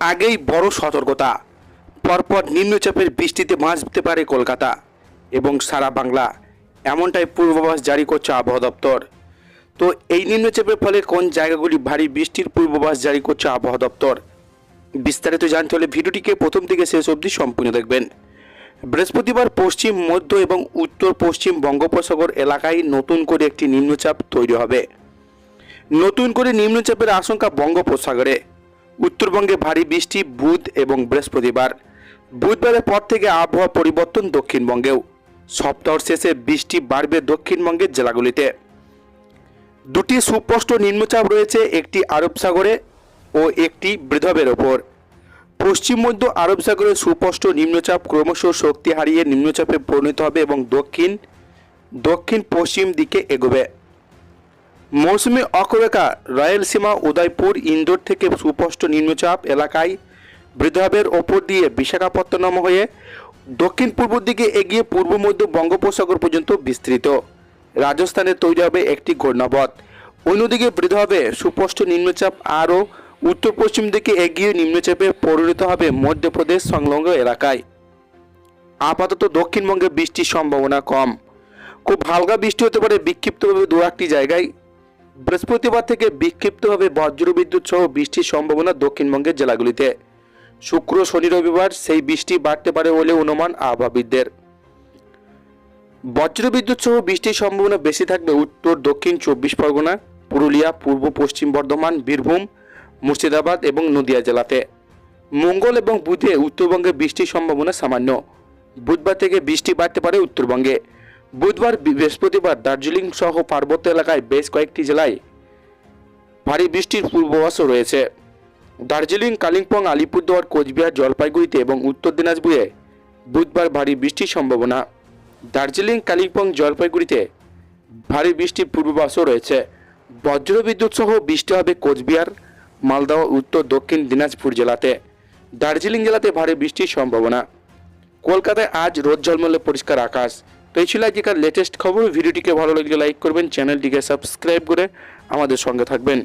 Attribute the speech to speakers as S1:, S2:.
S1: আগেই বড় সতর্কতা। পরপর নিম্নচাপের বৃষ্টিতে বাঁচতে পারে কলকাতা এবং সারা বাংলা। এমনটাই পূর্বাভাস জারি করছে আবহাওয়া দপ্তর। তো এই নিম্নচাপের ফলে কোন জায়গাগুলি ভারী বৃষ্টির পূর্বাভাস জারি করছে আবহাওয়া দপ্তর? বিস্তারিত জানতে হলে ভিডিওটিকে প্রথম থেকে শেষ অবধি সম্পূর্ণ দেখবেন। বৃহস্পতিবার পশ্চিম, মধ্য এবং উত্তর পশ্চিম বঙ্গোপসাগর এলাকায় নতুন করে একটি নিম্নচাপ তৈরি হবে। নতুন করে নিম্নচাপের আশঙ্কা বঙ্গোপসাগরে। উত্তরবঙ্গে ভারী বৃষ্টি, বুধ এবং বৃহস্পতিবার। বুধবারের পর থেকে আবহাওয়া পরিবর্তন দক্ষিণবঙ্গেও। সপ্তাহের শেষে বৃষ্টি বাড়বে দক্ষিণবঙ্গের জেলাগুলিতে। দুটি সুস্পষ্ট নিম্নচাপ রয়েছে, একটি আরব সাগরে ও একটি বৃধবের ওপর। পশ্চিম মধ্য আরব সাগরে সুস্পষ্ট নিম্নচাপ ক্রমশ শক্তি হারিয়ে নিম্নচাপে পরিণত হবে এবং দক্ষিণ দক্ষিণ পশ্চিম দিকে এগোবে। মৌসুমী অক্ষরেখা রায়লসীমা উদয়পুর ইন্দোর থেকে সুস্পষ্ট নিম্নচাপ এলাকায় বৃদ্ধাবের ওপর দিয়ে বিশাখাপত্তনম হয়ে দক্ষিণ পূর্ব দিকে এগিয়ে পূর্ব মধ্য বঙ্গোপসাগর পর্যন্ত বিস্তৃত। রাজস্থানে তৈরি হবে একটি ঘূর্ণাবত। অন্যদিকে বৃদ্ধাবে সুস্পষ্ট নিম্নচাপ আরও উত্তর পশ্চিম দিকে এগিয়ে নিম্নচাপে পরিণত হবে মধ্যপ্রদেশ সংলগ্ন এলাকায়। আপাতত দক্ষিণবঙ্গে বৃষ্টির সম্ভাবনা কম। খুব হালকা বৃষ্টি হতে পারে বিক্ষিপ্তভাবে দু একটি জায়গায়। বৃহস্পতিবার থেকে বিক্ষিপ্তভাবে বজ্রবিদ্যুৎ সহ বৃষ্টির সম্ভাবনা দক্ষিণবঙ্গের জেলাগুলিতে। শুক্র, শনি, রবিবার সেই বৃষ্টি বাড়তে পারে বলে অনুমান আবহাওয়াবিদদের বজ্রবিদ্যুৎ সহ বৃষ্টির সম্ভাবনা বেশি থাকবে উত্তর, দক্ষিণ চব্বিশ পরগনা, পুরুলিয়া, পূর্ব পশ্চিম বর্ধমান, বীরভূম, মুর্শিদাবাদ এবং নদিয়া জেলাতে। মঙ্গল এবং বুধে উত্তরবঙ্গে বৃষ্টির সম্ভাবনা সামান্য। বুধবার থেকে বৃষ্টি বাড়তে পারে উত্তরবঙ্গে। বুধবার বৃহস্পতিবার দার্জিলিং সহ পার্বত্য এলাকায় বেশ কয়েকটি জেলায় ভারী বৃষ্টির পূর্বাভাসও রয়েছে। দার্জিলিং, কালিম্পং, আলিপুরদুয়ার, কোচবিহার, জলপাইগুড়িতে এবং উত্তর দিনাজপুরে বুধবার ভারী বৃষ্টির সম্ভাবনা। দার্জিলিং, কালিম্পং, জলপাইগুড়িতে ভারী বৃষ্টির পূর্বাভাসও রয়েছে। বজ্রবিদ্যুৎ সহ বৃষ্টি হবে কোচবিহার মালদহ উত্তর দক্ষিণ দিনাজপুর জেলাতে। দার্জিলিং জেলাতে ভারী বৃষ্টির সম্ভাবনা। কলকাতায় আজ রোদ ঝলমলে পরিষ্কার আকাশ। তো এই ছিল আজকের লেটেস্ট খবর। ভিডিওটিকে ভালো লাগলে লাইক করবেন চ্যানেলটিকে সাবস্ক্রাইব করে আমাদের সঙ্গে থাকবেন।